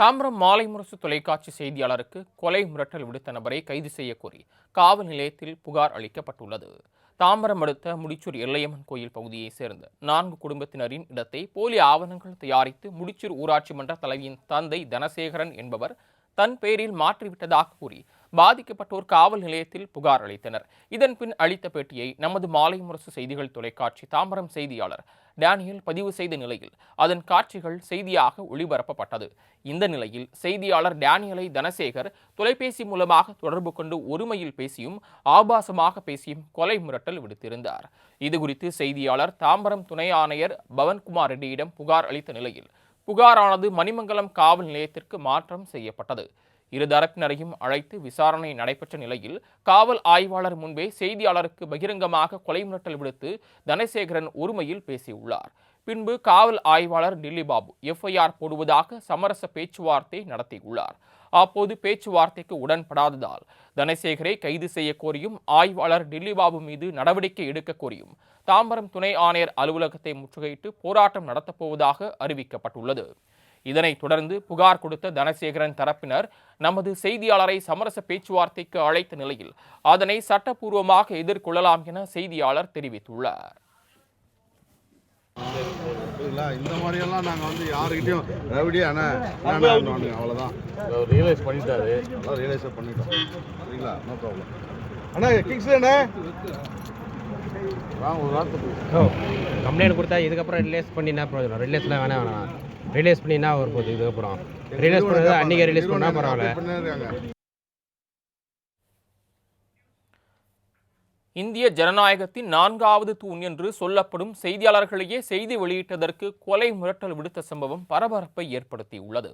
தாம்பரம் மாலை முரசு தொலைக்காட்சி செய்தியாளருக்கு கொலை மிரட்டல் விடுத்த நபரை கைது செய்ய கோரி காவல் நிலையத்தில் புகார் அளிக்கப்பட்டுள்ளது. தாம்பரம் அடுத்த முடிச்சூர் எல்லையம்மன் கோயில் பகுதியைச் சேர்ந்த நான்கு குடும்பத்தினரின் இடத்தை போலி ஆவணங்கள் தயாரித்து முடிச்சூர் ஊராட்சி மன்ற தலைவியின் தந்தை தனசேகரன் என்பவர் தன் பெயரில் மாற்றிவிட்டதாக கூறி பாதிக்கப்பட்டோர் காவல் நிலையத்தில் புகார் அளித்தனர். இதன் பின் அளித்த பேட்டியை நமது மாலை முரசு செய்திகள் தொலைக்காட்சி தாம்பரம் செய்தியாளர் டேனியல் பதிவு செய்த நிலையில் அதன் காட்சிகள் செய்தியாக ஒளிபரப்பப்பட்டது. இந்த நிலையில் செய்தியாளர் டேனியலை தனசேகர் தொலைபேசி மூலமாக தொடர்பு கொண்டு ஒருமையில் பேசியும் ஆபாசமாக பேசியும் கொலை மிரட்டல் விடுத்திருந்தார். இதுகுறித்து செய்தியாளர் தாம்பரம் துணை ஆணையர் பவன்குமார் ரெட்டியிடம் புகார் அளித்த நிலையில் புகாரானது மணிமங்கலம் காவல் நிலையத்திற்கு மாற்றம் செய்யப்பட்டது. இருதரப்பினரையும் அழைத்து விசாரணை நடைபெற்ற நிலையில் காவல் ஆய்வாளர் முன்பே செய்தியாளருக்கு பகிரங்கமாக கொலை மிரட்டல் விடுத்து தனசேகரன் ஒருமையில் பேசியுள்ளார். பின்பு காவல் ஆய்வாளர் டில்லி பாபு எஃப்ஐஆர் போடுவதாக சமரச பேச்சுவார்த்தை நடத்தியுள்ளார். அப்போது பேச்சுவார்த்தைக்கு உடன்படாததால் தனசேகரை கைது செய்ய கோரியும் ஆய்வாளர் டில்லி பாபு மீது நடவடிக்கை எடுக்க கோரியும் தாம்பரம் துணை ஆணையர் அலுவலகத்தை முற்றுகையிட்டு போராட்டம் நடத்தப்போவதாக அறிவிக்கப்பட்டுள்ளது. இதனைத் தொடர்ந்து புகார் கொடுத்த தனசேகரன் தரப்பினர் நமது செய்தியாளரை சமரச பேச்சுவார்த்தைக்கு அழைத்த நிலையில் அதனை சட்டப்பூர்வமாக எதிர்கொள்ளலாம் என செய்தியாளர் தெரிவித்துள்ளார். புரியுதுங்களா? இந்த மாதிரியெல்லாம் நாங்கள் வந்து யாருக்கிட்டையும் ரவுடி அண்ணா அண்ணா அவ்வளோதான் ரியலைஸ் பண்ணிட்டாரு. அதான் ரியலைஸ் பண்ணிட்டோம். சரிங்களா நோ ப்ராப்ளம் அண்ணா கிங்ஸ் அண்ணா ஒரு வார்த்தை பேசு. ஓ கம்ப்ளைண்ட் கொடுத்தா இதுக்கப்புறம் ரிலீஸ் பண்ணி என்ன பிரயோஜனம்? ரிலீஸ்லாம் வேணாம் வேணாம். ரிலீஸ் பண்ணி என்ன ஒரு போகுது இதுக்கப்புறம் ரிலீஸ் பண்ணது அன்றைக்கி ரிலீஸ் பண்ணால் பரவாயில்ல. இந்திய ஜனநாயகத்தின் நான்காவது தூண் என்று சொல்லப்படும் செய்தியாளர்களையே செய்தி வெளியிட்டதற்கு கொலை மிரட்டல் விடுத்த சம்பவம் பரபரப்பை ஏற்படுத்தியுள்ளது.